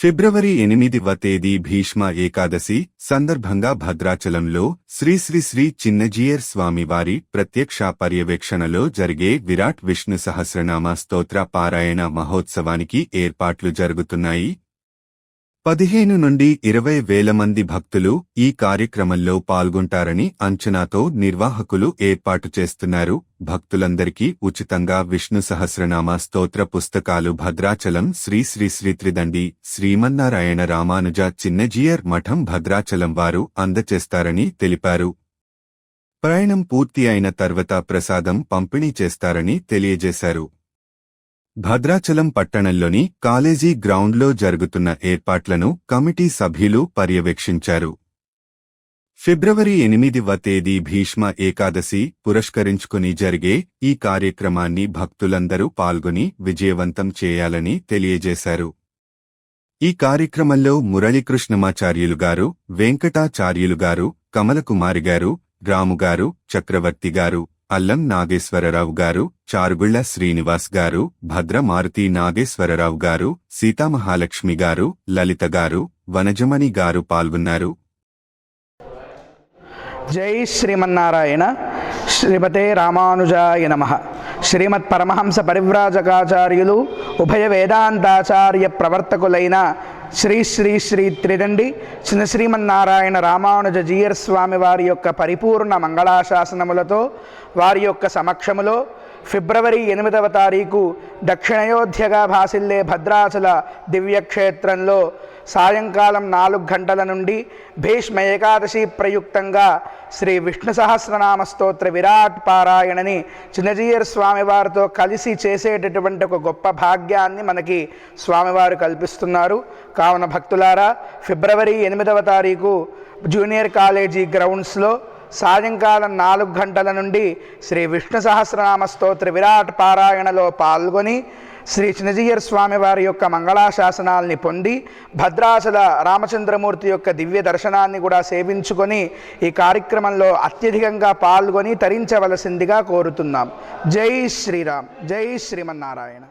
ఫిబ్రవరి ఎనిమిదివ తేదీ భీష్మ ఏకాదశి సందర్భంగా భద్రాచలంలో శ్రీశ్రీశ్రీ శ్రీ చిన్నజీయర్ స్వామివారి ప్రత్యక్ష పర్యవేక్షణలో జరిగే విరాట్ విష్ణు సహస్రనామ స్తోత్ర పారాయణ మహోత్సవానికి ఏర్పాట్లు జరుగుతున్నాయి. పదిహేను నుండి ఇరవై వేల మంది భక్తులు ఈ కార్యక్రమంలో పాల్గొంటారని అంచనాతో నిర్వాహకులు ఏర్పాటు చేస్తున్నారు. భక్తులందరికీ ఉచితంగా విష్ణు సహస్రనామ స్తోత్ర పుస్తకాలు భద్రాచలం శ్రీ శ్రీ శ్రీ త్రిదండి శ్రీమన్నారాయణ రామానుజ చిన్నజీయర్ మఠం భద్రాచలం వారు అందచేస్తారని తెలిపారు. ప్రయాణం పూర్తి అయిన తర్వాత ప్రసాదం పంపిణీ చేస్తారని తెలియజేశారు. భద్రాచలం పట్టణంలోని కాలేజీ గ్రౌండ్లో జరుగుతున్న ఏర్పాట్లను కమిటీ సభ్యులు పర్యవేక్షించారు. ఫిబ్రవరి ఎనిమిదివ తేదీ భీష్మ ఏకాదశి పురస్కరించుకుని జరిగే ఈ కార్యక్రమాన్ని భక్తులందరూ పాల్గొని విజయవంతం చేయాలని తెలియజేశారు. ఈ కార్యక్రమంలో మురళీకృష్ణమాచార్యులు గారు వెంకటాచార్యులు గారు కమలకుమారి గారు రాముగారు చక్రవర్తి గారు అల్లం నాగేశ్వరరావు గారు చారుగుళ్ళ శ్రీనివాస్ గారు భద్రమారుతి నాగేశ్వరరావు గారు సీతామహాలక్ష్మి గారు లలిత గారు వనజమణి గారు పాల్గొన్నారు. జై శ్రీమన్నారాయణ. శ్రీమతే రామానుజాయ నమ. శ్రీమత్ పరమహంస పరివ్రాజకాచార్యులు ఉభయ వేదాంతాచార్య ప్రవర్తకులైన శ్రీ శ్రీ శ్రీ త్రిదండి చిన్న శ్రీమన్నారాయణ రామానుజ జీయర్ స్వామి వారి యొక్క పరిపూర్ణ మంగళాశాసనములతో వారి యొక్క సమక్షములో ఫిబ్రవరి ఎనిమిదవ తారీఖు దక్షిణయోధ్యగా భాసిల్లే భద్రాచల దివ్యక్షేత్రంలో సాయంకాలం నాలుగు గంటల నుండి భీష్మ ఏకాదశి ప్రయుక్తంగా శ్రీ విష్ణు సహస్రనామ స్తోత్ర విరాట్ పారాయణని చిన్నజీయర్ స్వామివారితో కలిసి చేసేటటువంటి ఒక గొప్ప భాగ్యాన్ని మనకి స్వామివారు కల్పిస్తున్నారు. కావున భక్తులారా ఫిబ్రవరి ఎనిమిదవ తారీఖు జూనియర్ కాలేజీ గ్రౌండ్స్లో సాయంకాలం నాలుగు గంటల నుండి శ్రీ విష్ణు సహస్రనామ స్తోత్ర విరాట్ పారాయణలో పాల్గొని శ్రీ చిన్నజీయర్ స్వామి వారి యొక్క మంగళాశాసనాల్ని పొంది భద్రాచల రామచంద్రమూర్తి యొక్క దివ్య దర్శనాన్ని కూడా సేవించుకొని ఈ కార్యక్రమంలో అత్యధికంగా పాల్గొని తరించవలసిందిగా కోరుతున్నాం. జై శ్రీరామ్. జై శ్రీమన్నారాయణ.